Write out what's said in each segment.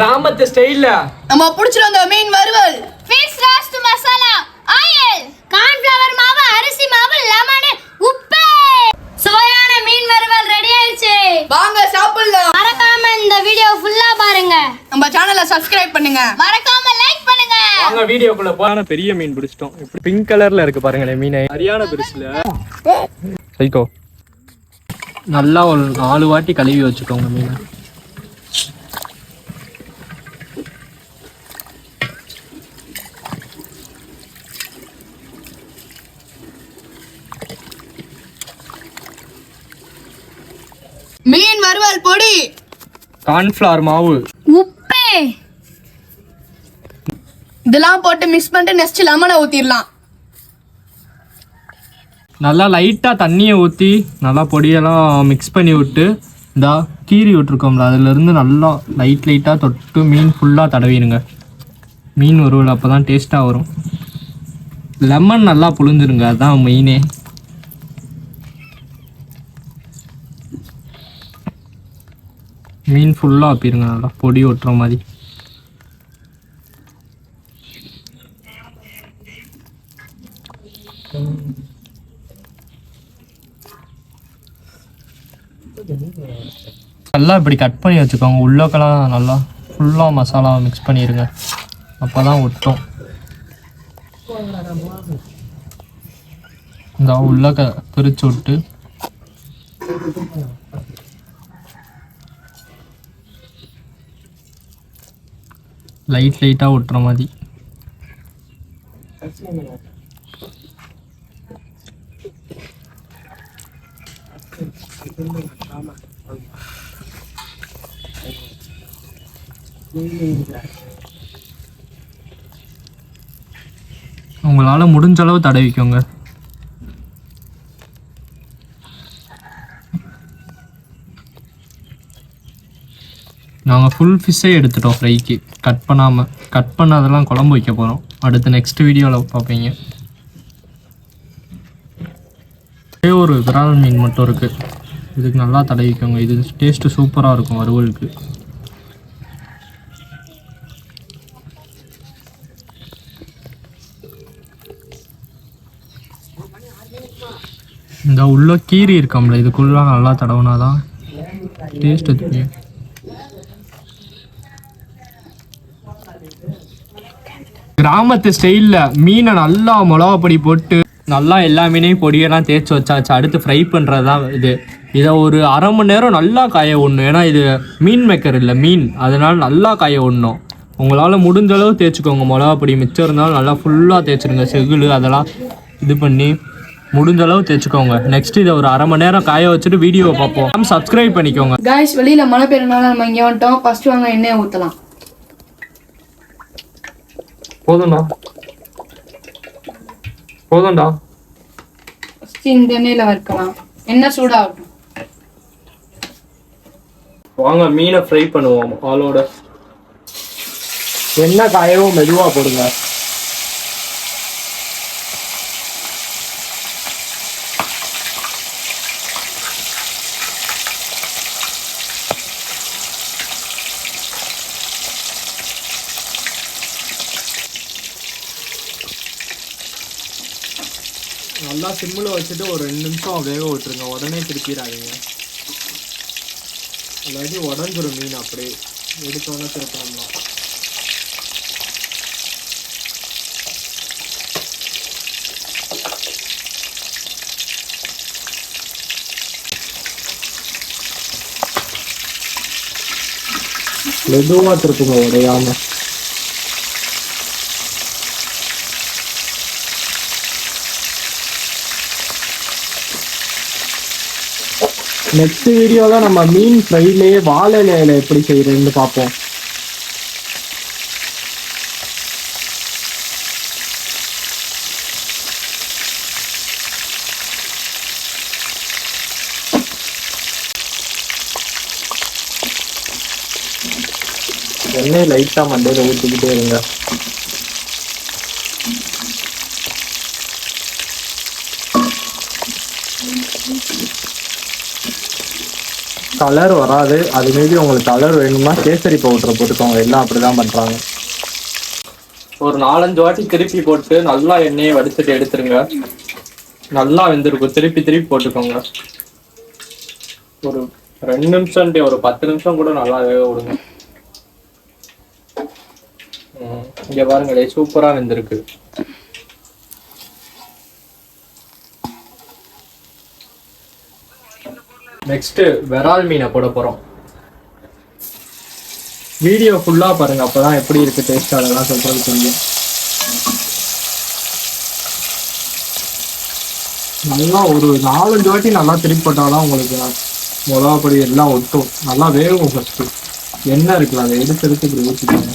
கிராமத்து ஸ்டைல்ல நம்ம புடிச்சிட்டு வந்த மீன் வறுவல். Fish roast masala oil cornflour மாவு அரிசி மாவு லெமன் உப்பு. சுவையான மீன் வறுவல் ரெடி ஆயிடுச்சு. வாங்க சாப்பிடலாம். மறக்காம இந்த வீடியோ ஃபுல்லா பாருங்க. நம்ம சேனலை சப்ஸ்கிரைப் பண்ணுங்க. மறக்காம லைக் பண்ணுங்க. வாங்க வீடியோக்குள்ள போன பெரிய மீன் பிடிச்சிட்டோம். இப்படி பிங்க் கலர்ல இருக்கு பாருங்களேன் மீன். சரியான பெருசுல. சைக்கோ. நல்லா ஒரு நாலு வாட்டி கழுவி வச்சுக்கோங்க மீனை மீன் வறுவல் பொடி. கார்ன்ஃப்ளவர் மாவு. உப்பு. இதெல்லாம் போட்டு மிக்ஸ் பண்ணிட்டு நெக்ஸ்ட் லெமனை ஊத்திடலாம். நல்லா லைட்டாக தண்ணியை ஊற்றி நல்லா பொடியெல்லாம் மிக்ஸ் பண்ணி விட்டு இந்த கீறி விட்டுருக்கோம்ல அதுலேருந்து நல்லா லைட் லைட்டாக தொட்டு மீன் ஃபுல்லாக தடவிடுங்க. மீன் வறுவல் அப்போ தான் டேஸ்ட்டாக வரும். லெமன் நல்லா புழிஞ்சிருங்க அதுதான் மெயினே மீன் ஃபுல்லாக ஆப்பிடுங்க நல்லா பொடி ஒட்டுற மாதிரி. நல்லா இப்படி கட் பண்ணி வச்சுக்கோங்க. உள்ளக்கெல்லாம் நல்லா ஃபுல்லாக மசாலா மிக்ஸ் பண்ணிடுங்க அப்போ தான் ஒட்டும். இந்த உள்ளக்க பிரித்து விட்டு. லைட் லைட்டாக ஒட்டுற மாதிரி. உங்களால் முடிஞ்ச அளவு தடவிக்கோங்க. ஃபுல் ஃபிஷ்ஷே எடுத்துட்டோம் ஃப்ரைக்கு கட் பண்ணாமல் கட் பண்ணதெல்லாம் குழம்பு வைக்க போகிறோம் அடுத்து நெக்ஸ்ட் வீடியோவில் பார்ப்பீங்க. ஒரே ஒரு விரால் மீன் மட்டும் இருக்குது இதுக்கு நல்லா தடவிக்கோங்க இது டேஸ்ட்டு சூப்பராக இருக்கும் வறுவலுக்கு. இந்த உள்ள கீரி இருக்கோம்ல இதுக்குள்ள நல்லா தடவுனாதான் டேஸ்ட் தெரியும். கிராமத்து ஸ்டைலில் மீனை நல்லா மிளகா பொடி போட்டு நல்லா எல்லா மீனையும் பொடியெல்லாம் தேய்ச்சி வச்சாச்சு. அடுத்து ஃப்ரை பண்ணுறது தான் இது. இதை ஒரு அரை மணி நேரம் நல்லா காய விடணும். ஏன்னா இது மீன் மேக்கர் இல்லை மீன். அதனால் நல்லா காய விடணும். உங்களால் முடிஞ்ச அளவு தேய்ச்சிக்கோங்க. மிளகா பொடி மிச்சம் இருந்தாலும் நல்லா ஃபுல்லாக தேய்ச்சிருங்க. செகுலு அதெல்லாம் இது பண்ணி முடிஞ்ச அளவு தேய்ச்சிக்கோங்க. நெக்ஸ்ட் இதை ஒரு அரை மணி நேரம் காய வச்சுட்டு வீடியோ பார்ப்போம். சப்ஸ்கிரைப் பண்ணிக்கோங்க. காய்ஸ் வெளியில் மழை பெய்யறதுனால நம்ம இங்கே வந்துட்டோம். ஃபர்ஸ்ட் வாங்க எண்ணெய் ஊற்றலாம் போதும்டா. போதும்டா. ஃபர்ஸ்ட் இந்த எண்ணெயில வறுக்கலாம். எண்ணெய் சூடாகட்டும். வாங்க மீனை ஃப்ரை பண்ணுவோம் ஆளோட. எண்ணெய் காயவும் மெதுவாக போடுங்க. நல்லா சிம்மில் வச்சுட்டு ஒரு ரெண்டு நிமிஷம் வேக விட்டுருங்க. உடனே திருப்பிடாதீங்க. இல்லாட்டி உடஞ்சிரும் மீன் அப்படியே. எடுத்தோன்னே திருப்பிடலாம் மெதுவாக திருப்புங்க உடையாமல் நெக்ஸ்ட் வீடியோவில் நம்ம மீன் ஃப்ரைலேயே வாழை இலையில எப்படி செய்யறதுன்னு பார்ப்போம். எண்ணெய் லைட்டாக மண்டையில் ஊற்றிக்கிட்டே இருங்க. கலர் வராது. அது மீதி உங்களுக்கு கலர் வேணும்னா கேசரி பவுடர் போட்டுக்கோங்க. எல்லாம் அப்படிதான் பண்றாங்க. ஒரு நாலஞ்சு வாட்டி திருப்பி போட்டு நல்லா எண்ணெயை வடிச்சிட்டு எடுத்துருங்க. நல்லா வெந்திருக்கும். திருப்பி திருப்பி போட்டுக்கோங்க. ஒரு ரெண்டு நிமிஷம் ஒரு பத்து நிமிஷம் கூட நல்லா வேக விடுங்க இங்க பாருங்களே சூப்பரா வெந்திருக்கு. நெக்ஸ்ட்டு விரால் மீனை போட போகிறோம் வீடியோ ஃபுல்லாக பாருங்க அப்பதான் எப்படி இருக்கு டேஸ்ட் அதெல்லாம் சொல்கிறது தெரியும். நல்லா ஒரு நாலஞ்சு வாட்டி நல்லா திருப்பி போட்டாதான் உங்களுக்கு மிளகா பொடி எல்லாம் ஒட்டும். நல்லா வேகும் ஃபஸ்ட்டு எண்ணெய் இருக்குல்ல அதை எடுத்து எடுத்து இப்படி ஊற்றிக்கோங்க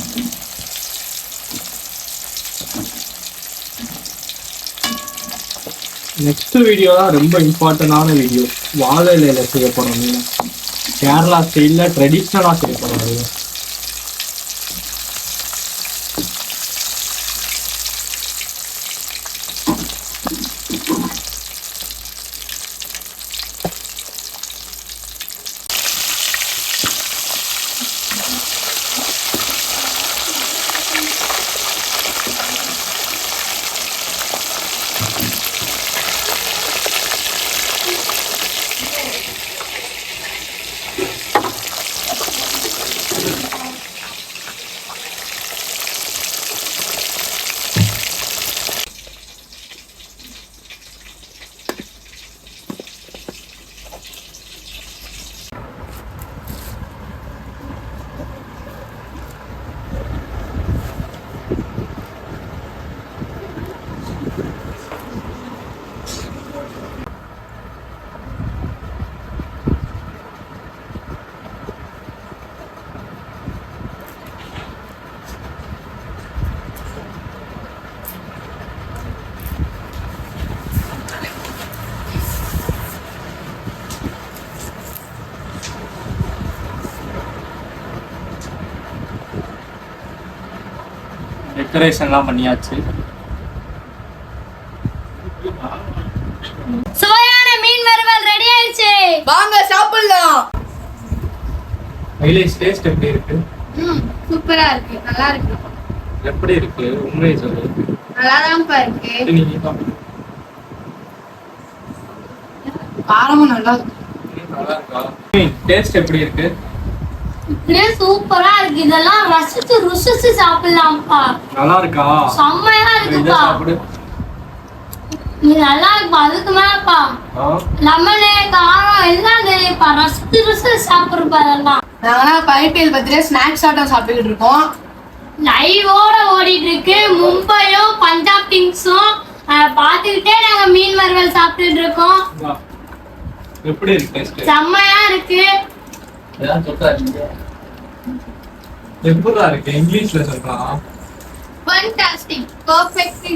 நெக்ஸ்ட் வீடியோ தான் ரொம்ப இம்பார்ட்டண்டான வீடியோ வாழை இலையில செய்யப்படும். மீன் கேரளா ஸ்டைலில் ட்ரெடிஷ்னலாக செய்யப்படும் போறோம் டெக்கரேஷன்லாம் பண்ணியாச்சு. சுவையான மீன் வறுவல் ரெடி ஆயிடுச்சு. வாங்க சாப்பிடலாம். மைலேஜ் டேஸ்ட் எப்படி இருக்கு? ம் சூப்பரா இருக்கு. நல்லா இருக்கு. எப்படி இருக்கு? உண்மையை சொல்லு. நல்லா தான்ப்பா இருக்கு. காரமும் நல்லா இருக்கு. நல்லா இருக்கா? டேஸ்ட் எப்படி இருக்கு? இப்படியே சூப்பரா இருக்கு. இதெல்லாம் ரசிச்சு ருசிச்சு சாப்பிடலாம்ப்பா. நல்லா இருக்கா செம்மையா இருக்குப்பா. இது நல்லா இருக்குப்பா. அதுக்கு மேலப்பா லெமனு காரம் எல்லாம் தெரியுப்பா ரசிச்சு ருசிச்சு சாப்பிடுறப்பா அதெல்லாம். நாங்களாம் பைபிஎல் பத்திரிக்கை ஸ்நாக்ஸ் ஆட்டம் சாப்பிட்டுக்கிட்டு இருக்கோம். லைவோட ஓடிட்டு இருக்கு மும்பையும் பஞ்சாப் கிங்ஸும். பார்த்துக்கிட்டே நாங்க மீன் வறுவல் சாப்பிட்டுட்டு இருக்கோம். எப்படி இருக்கு. டேஸ்ட் செம்மையா இருக்கு இருக்கு? இங்கிலீஷ்ல சொல்றான் ஃபண்டாஸ்டிக் பர்ஃபெக்ட்